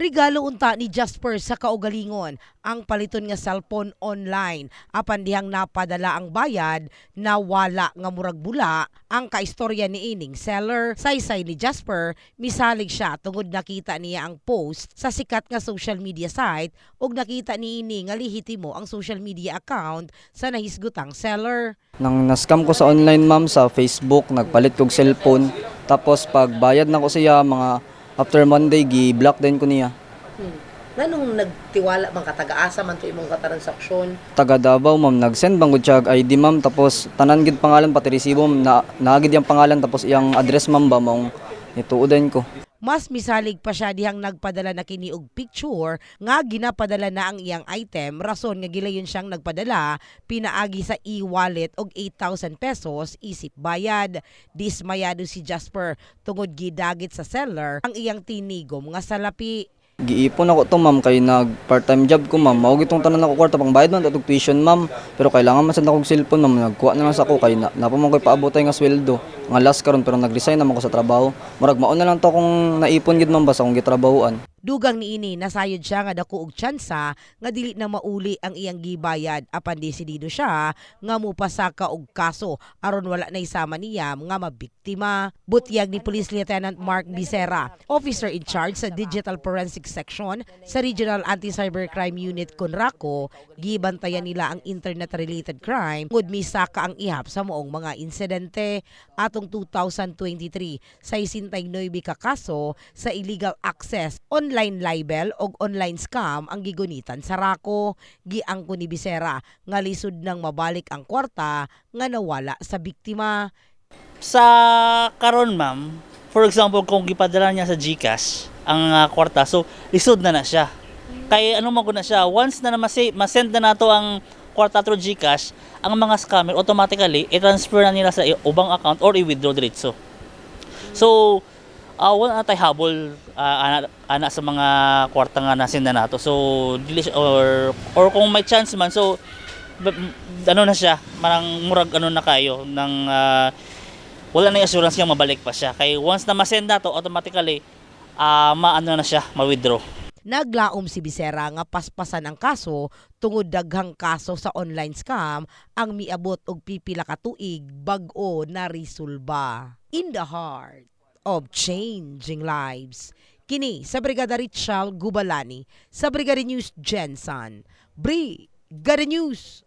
Regalo unta ni Jasper sa kaugalingon ang paliton nga cellphone online. Apan dihang napadala ang bayad na wala nga murag bula ang kaistorya ni ining seller. Saysay ni Jasper, misalig siya tungod nakita niya ang post sa sikat nga social media site ug nakita ni ini nga lihitimo ang social media account sa nahisgutang seller. Nang na-scam ko sa online ma'am sa Facebook, nagpalit kog cellphone. Tapos pag bayad na ko siya, mga after Monday, gi-block din ko niya. Hmm. Nanong nagtiwala bang katagaasa man to imong katransaksyon? Taga Davao ma'am, nag-send bang siya ID ma'am, tapos tanan gid pangalan pati resibo ma'am, na naagid yung pangalan tapos iyang address ma'am ba mong ituodan ko. Mas misalig pa siya dihang nagpadala na kini og picture nga ginapadala na ang iyang item rason nga gilayon siyang nagpadala pinaagi sa e-wallet og 8,000 pesos isip bayad. Dismayado si Jasper tungod gidagit sa seller ang iyang tinigom nga salapi. Giipon ako to ma'am kay nag part-time job ko ma'am. Mao gitong tanan ako kwarta pang bayad man atong tuition ma'am. Pero kailangan man sad akong cellphone ma'am. Nagkuha na lang sa ako kay na, napo man ko'y paabotay nga sweldo. Nga last karon pero nag-resign naman ko sa trabaho. Murag mao na lang to akong naipon gid ma'am basta akong gitrabahoan. Dugang ni ini nasayod siya nga dako og tsansa nga dili na mauli ang iyang gibayad apan desidido siya nga mupasaka og kaso aron wala na isama niya nga mabiktima. Butyag ni Police Lieutenant Mark Bisera, officer in charge sa Digital Forensic Section sa Regional Anti-Cybercrime Unit Conraco, gibantayan nila ang internet-related crime ngud misaka ang ihap sa moong mga insidente atong 2023 sa 69 ka kaso sa illegal access online libel o online scam ang gigunitan sa Rako. Giangko ni Bisera nga lisod nang mabalik ang kwarta nga nawala sa biktima. Sa karon ma'am, for example, kung gipadala niya sa GCash ang ah, kwarta, so lisod na na siya. Kaya ano man ko na siya, once na, na masend na nato ang kwarta through GCash, ang mga scammer automatically i-transfer na nila sa ubang account or i-withdraw diretso. So, uh, wala na tayo habol ah, ana, ana sa mga kwarta nga nasin na nato. So, or or kung may chance man, so ano na siya, marang murag ano na kayo ng ah, wala na yung assurance niya mabalik pa siya. Kaya once na masend na to, automatically ah maano na siya, ma-withdraw. Naglaom si Bisera nga paspasan ang kaso tungod daghang kaso sa online scam ang miabot og pipila ka tuig bag-o na resolba. In the heart of changing lives. Kini sa Brigada Richard Gubalani sa Brigada News Jensen. Brigada News